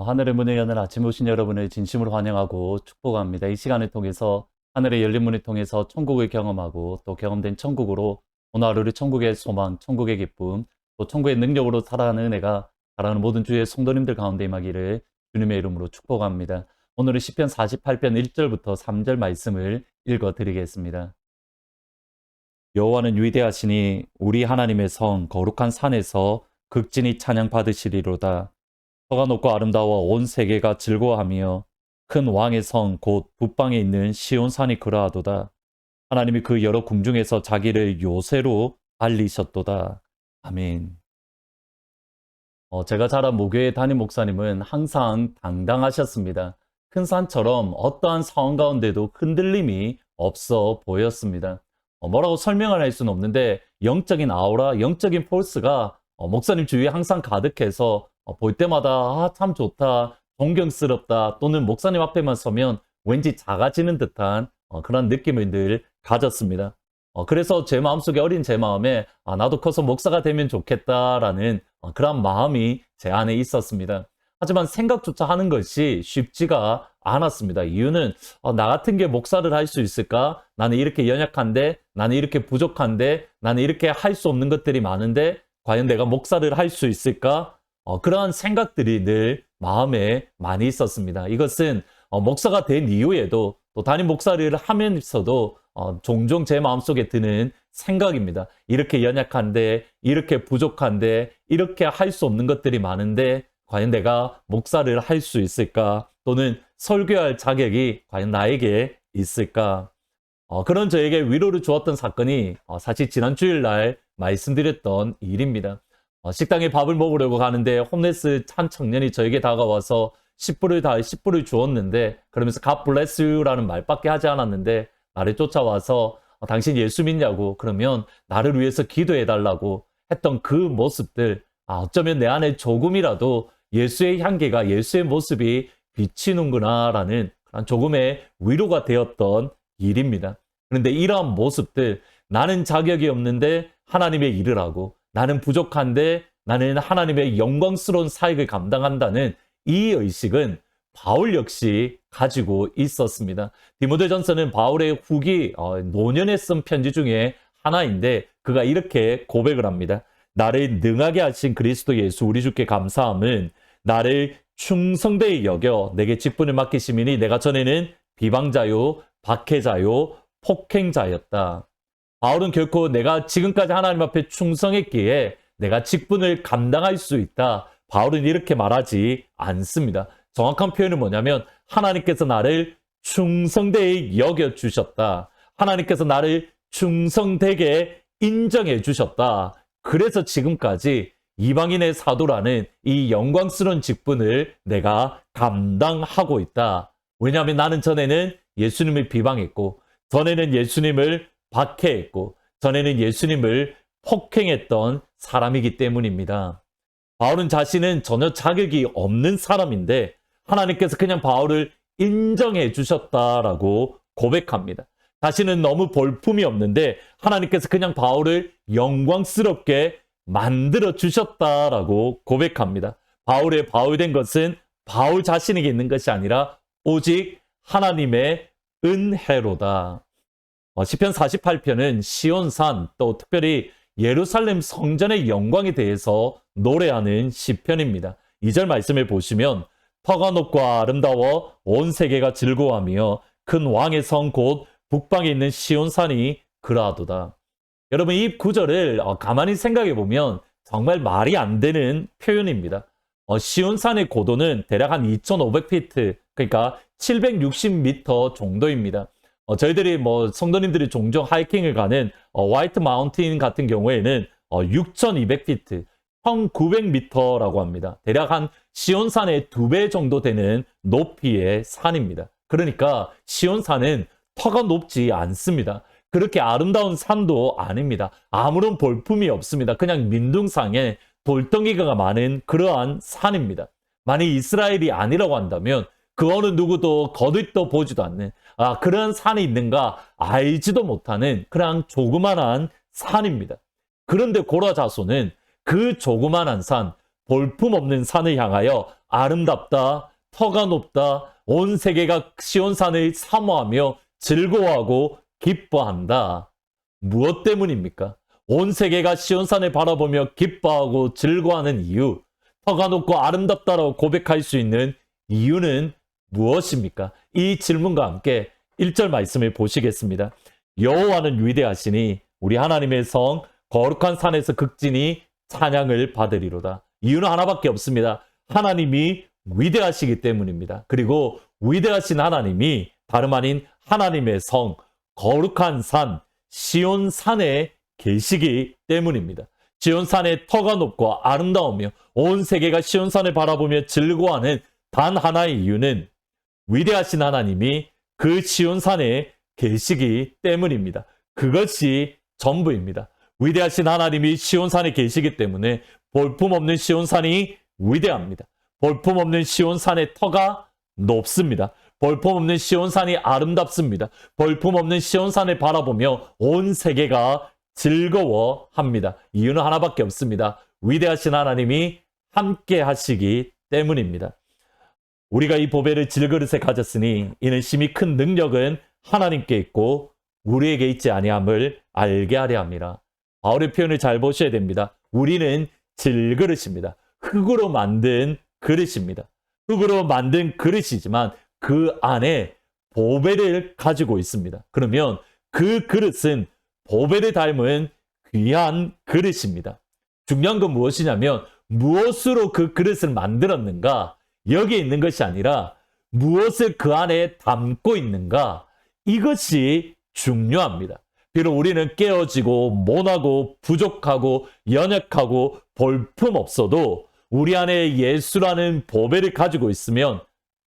어, 하늘의 문을 여는 아침 오신 여러분을 진심으로 환영하고 축복합니다. 이 시간을 통해서 하늘의 열린 문을 통해서 천국을 경험하고 또 경험된 천국으로 오늘 하루를 천국의 소망, 천국의 기쁨, 또 천국의 능력으로 살아가는 은혜가 사랑하는 모든 주의 성도님들 가운데 임하기를 주님의 이름으로 축복합니다. 오늘은 시편 48편 1절부터 3절 말씀을 읽어 드리겠습니다. 여호와는 위대하시니 우리 하나님의 성 거룩한 산에서 극진히 찬양 받으시리로다. 서가 높고 아름다워 온 세계가 즐거워하며 큰 왕의 성 곧 북방에 있는 시온산이 그러하도다. 하나님이 그 여러 궁중에서 자기를 요새로 알리셨도다. 아멘. 어, 제가 자란 모교의 담임 목사님은 항상 당당하셨습니다. 큰 산처럼 어떠한 상황 가운데도 흔들림이 없어 보였습니다. 어, 뭐라고 설명을 할 수는 없는데 영적인 아우라, 영적인 폴스가 어, 목사님 주위에 항상 가득해서 어, 볼 때마다 아, 참 좋다, 존경스럽다 또는 목사님 앞에만 서면 왠지 작아지는 듯한 어, 그런 느낌을 늘 가졌습니다. 어, 그래서 제 마음속에 어린 제 마음에 아, 나도 커서 목사가 되면 좋겠다라는 어, 그런 마음이 제 안에 있었습니다. 하지만 생각조차 하는 것이 쉽지가 않았습니다. 이유는 어, 나 같은 게 목사를 할 수 있을까? 나는 이렇게 연약한데, 나는 이렇게 부족한데, 나는 이렇게 할 수 없는 것들이 많은데, 과연 내가 목사를 할 수 있을까? 어, 그러한 생각들이 늘 마음에 많이 있었습니다. 이것은 어, 목사가 된 이후에도 또 담임 목사를 하면서도 어, 종종 제 마음속에 드는 생각입니다. 이렇게 연약한데, 이렇게 부족한데, 이렇게 할 수 없는 것들이 많은데, 과연 내가 목사를 할 수 있을까? 또는 설교할 자격이 과연 나에게 있을까? 어, 그런 저에게 위로를 주었던 사건이 어, 사실 지난 주일날 말씀드렸던 일입니다. 어, 식당에 밥을 먹으려고 가는데 홈레스 한 청년이 저에게 다가와서 10불을 다 10불을 주었는데 그러면서 God bless you라는 말밖에 하지 않았는데 나를 쫓아와서 어, 당신 예수 믿냐고 그러면 나를 위해서 기도해 달라고 했던 그 모습들 아, 어쩌면 내 안에 조금이라도 예수의 향기가 예수의 모습이 비치는구나라는 그런 조금의 위로가 되었던 일입니다. 그런데 이러한 모습들 나는 자격이 없는데 하나님의 일을 하고 나는 부족한데 나는 하나님의 영광스러운 사역을 감당한다는 이 의식은 바울 역시 가지고 있었습니다. 디모데전서는 바울의 후기 어, 노년에 쓴 편지 중에 하나인데 그가 이렇게 고백을 합니다. 나를 능하게 하신 그리스도 예수 우리 주께 감사함은 나를 충성되이 여겨 내게 직분을 맡기시미니 내가 전에는 비방자요 박해자요 폭행자였다. 바울은 결코 내가 지금까지 하나님 앞에 충성했기에 내가 직분을 감당할 수 있다. 바울은 이렇게 말하지 않습니다. 정확한 표현은 뭐냐면 하나님께서 나를 충성되이 여겨 주셨다. 하나님께서 나를 충성되게 인정해 주셨다. 그래서 지금까지 이방인의 사도라는 이 영광스러운 직분을 내가 감당하고 있다. 왜냐하면 나는 전에는 예수님을 비방했고, 전에는 예수님을 박해했고, 전에는 예수님을 폭행했던 사람이기 때문입니다. 바울은 자신은 전혀 자격이 없는 사람인데, 하나님께서 그냥 바울을 인정해 주셨다라고 고백합니다. 자신은 너무 볼품이 없는데, 하나님께서 그냥 바울을 영광스럽게 만들어 주셨다라고 고백합니다. 바울의 바울된 것은 바울 자신에게 있는 것이 아니라 오직 하나님의 은혜로다. 어, 시편 48편은 시온산 또 특별히 예루살렘 성전의 영광에 대해서 노래하는 시편입니다. 2절 말씀을 보시면 터가 높고 아름다워 온 세계가 즐거워하며 큰 왕의 성 곧 북방에 있는 시온산이 그러하도다. 여러분 이 구절을 어, 가만히 생각해 보면 정말 말이 안 되는 표현입니다. 어, 시온산의 고도는 대략 한 2,500피트, 그러니까 760m 정도입니다. 어, 저희들이 뭐 성도님들이 종종 하이킹을 가는 어, 화이트 마운틴 같은 경우에는 어, 6,200피트, 1,900m라고 합니다. 대략 한 시온산의 두 배 정도 되는 높이의 산입니다. 그러니까 시온산은 터가 높지 않습니다. 그렇게 아름다운 산도 아닙니다. 아무런 볼품이 없습니다. 그냥 민둥상에 돌덩이가 많은 그러한 산입니다. 만약 이스라엘이 아니라고 한다면 그 어느 누구도 거들떠 보지도 않는 아 그런 산이 있는가 알지도 못하는 그런 조그만한 산입니다. 그런데 고라 자손은 그 조그만한 산 볼품없는 산을 향하여 아름답다, 터가 높다, 온 세계가 시온산을 사모하며 즐거워하고 기뻐한다. 무엇 때문입니까? 온 세계가 시온산을 바라보며 기뻐하고 즐거워하는 이유, 터가 높고 아름답다라고 고백할 수 있는 이유는 무엇입니까? 이 질문과 함께 1절 말씀을 보시겠습니다. 여호와는 위대하시니 우리 하나님의 성 거룩한 산에서 극진히 찬양을 받으리로다. 이유는 하나밖에 없습니다. 하나님이 위대하시기 때문입니다. 그리고 위대하신 하나님이 다름 아닌 하나님의 성 거룩한 산 시온 산에 계시기 때문입니다. 시온 산의 터가 높고 아름다우며 온 세계가 시온 산을 바라보며 즐거워하는 단 하나의 이유는 위대하신 하나님이 그 시온 산에 계시기 때문입니다. 그것이 전부입니다. 위대하신 하나님이 시온 산에 계시기 때문에 볼품 없는 시온 산이 위대합니다. 볼품 없는 시온 산의 터가 높습니다. 볼품 없는 시온 산이 아름답습니다. 볼품 없는 시온 산을 바라보며 온 세계가 즐거워합니다. 이유는 하나밖에 없습니다. 위대하신 하나님이 함께 하시기 때문입니다. 우리가 이 보배를 질그릇에 가졌으니 이는 심히 큰 능력은 하나님께 있고 우리에게 있지 아니함을 알게 하려 함이라. 바울의 표현을 잘 보셔야 됩니다. 우리는 질그릇입니다. 흙으로 만든 그릇입니다. 흙으로 만든 그릇이지만 그 안에 보배를 가지고 있습니다. 그러면 그 그릇은 보배를 닮은 귀한 그릇입니다. 중요한 건 무엇이냐면 무엇으로 그 그릇을 만들었는가 여기에 있는 것이 아니라 무엇을 그 안에 담고 있는가 이것이 중요합니다. 비록 우리는 깨어지고 모나고 부족하고 연약하고 볼품 없어도 우리 안에 예수라는 보배를 가지고 있으면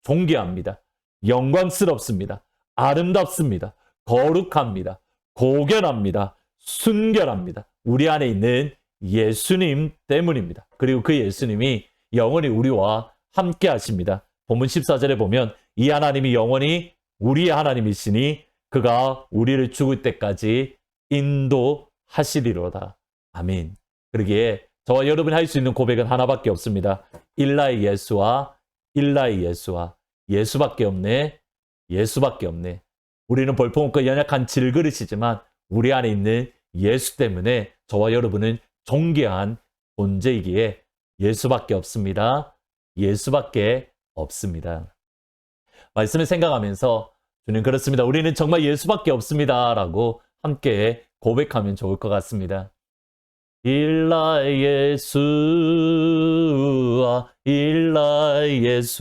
존귀합니다. 영광스럽습니다. 아름답습니다. 거룩합니다. 고결합니다. 순결합니다. 우리 안에 있는 예수님 때문입니다. 그리고 그 예수님이 영원히 우리와 함께 하십니다. 본문 14절에 보면 이 하나님이 영원히 우리의 하나님이시니 그가 우리를 죽을 때까지 인도하시리로다. 아멘. 그러기에 저와 여러분이 할 수 있는 고백은 하나밖에 없습니다. 일라의 예수와 일라의 예수와 예수밖에 없네. 예수밖에 없네. 우리는 볼품없고 연약한 질그릇이지만 우리 안에 있는 예수 때문에 저와 여러분은 존귀한 존재이기에 예수밖에 없습니다. 예수밖에 없습니다. 말씀을 생각하면서 주님 그렇습니다. 우리는 정말 예수밖에 없습니다. 라고 함께 고백하면 좋을 것 같습니다. 일라 예수와 일라 예수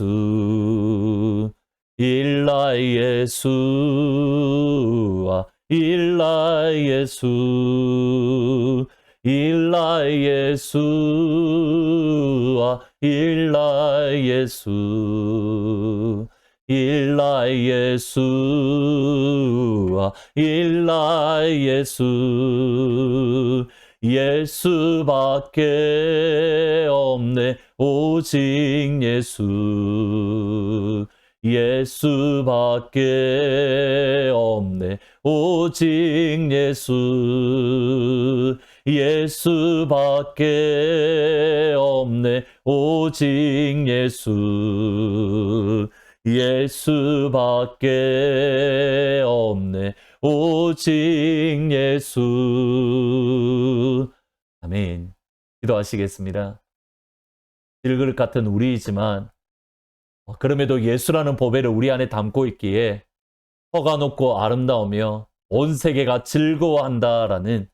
일라 예수와 일라 예수 일라 예수와 일라 예수 일라 예수와 일라 예수. 예수밖에 없네 오직 예수. 예수밖에 없네 오직 예수 예수밖에 없네. 오직 예수. 예수밖에 없네. 오직 예수. 아멘. 기도하시겠습니다. 질그릇 같은 우리이지만 어, 그럼에도 예수라는 보배를 우리 안에 담고 있기에 허가 높고 아름다우며 온 세계가 즐거워한다라는 어,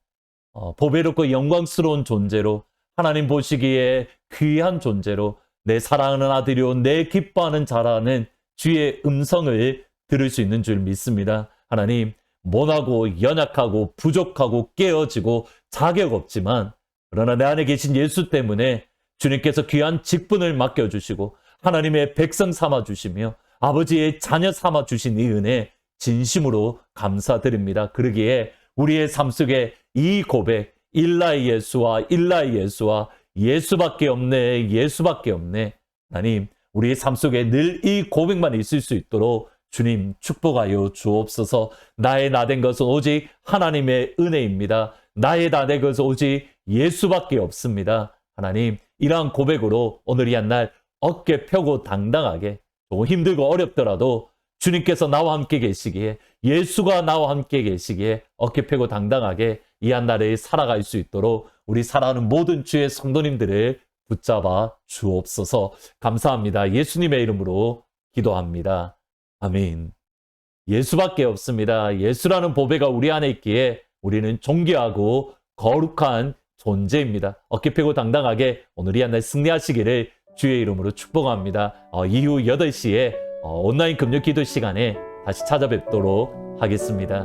보배롭고 영광스러운 존재로 하나님 보시기에 귀한 존재로 내 사랑하는 아들이요 내 기뻐하는 자라는 주의 음성을 들을 수 있는 줄 믿습니다. 하나님 모나고 연약하고 부족하고 깨어지고 자격 없지만 그러나 내 안에 계신 예수 때문에 주님께서 귀한 직분을 맡겨주시고 하나님의 백성 삼아 주시며 아버지의 자녀 삼아 주신 이 은혜 진심으로 감사드립니다. 그러기에 우리의 삶 속에 이 고백 일라의 예수와 일라의 예수와 예수밖에 없네 예수밖에 없네 하나님 우리의 삶 속에 늘 이 고백만 있을 수 있도록 주님 축복하여 주옵소서 나의 나 된 것은 오직 하나님의 은혜입니다. 나의 나 된 것은 오직 예수밖에 없습니다. 하나님 이러한 고백으로 오늘 이 한 날 어깨 펴고 당당하게 조금 힘들고 어렵더라도 주님께서 나와 함께 계시기에 예수가 나와 함께 계시기에 어깨 펴고 당당하게 이한 날을 살아갈 수 있도록 우리 사랑하는 모든 주의 성도님들을 붙잡아 주옵소서 감사합니다. 예수님의 이름으로 기도합니다. 아멘. 예수밖에 없습니다. 예수라는 보배가 우리 안에 있기에 우리는 존귀하고 거룩한 존재입니다. 어깨 펴고 당당하게 오늘 이 한날 승리하시기를 주의 이름으로 축복합니다. 어, 이후 8시에 어, 온라인 금요 기도 시간에 다시 찾아뵙도록 하겠습니다.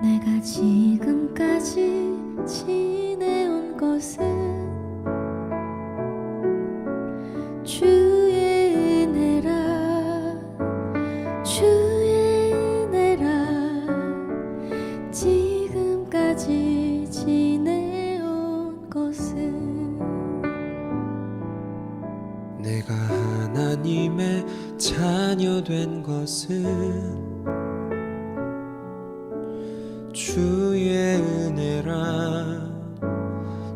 내가 지금까지 지내온 것은 주의 은혜라 주의 은혜라 지금까지 내가 하나님의 자녀 된 것은 주의 은혜라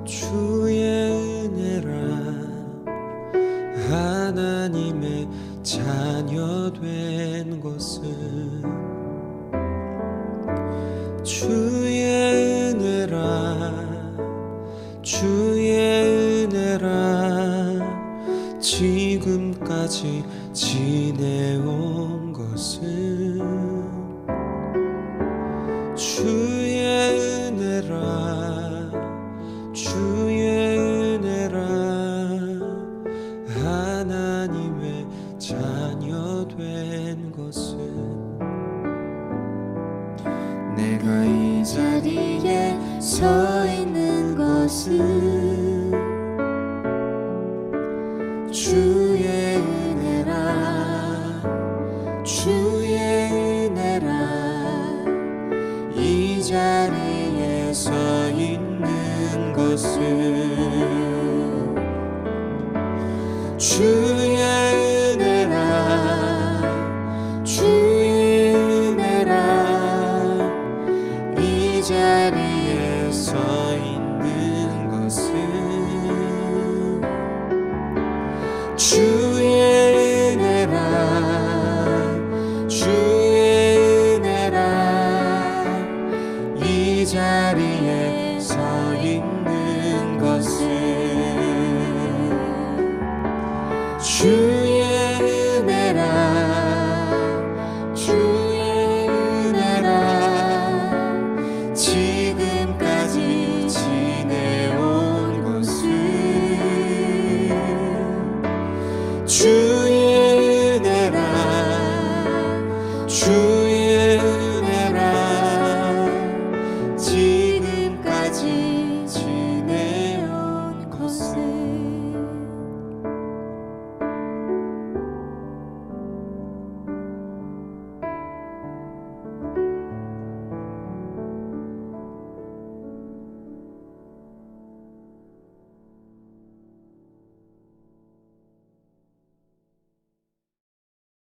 주의 은혜라. 하나님의 자녀 된 것은 주 자녀 된 것은 내가 이 자리에 서 있는 것은 주의 은혜라 주의 은혜라. 이 자리에 서 있는 것은 주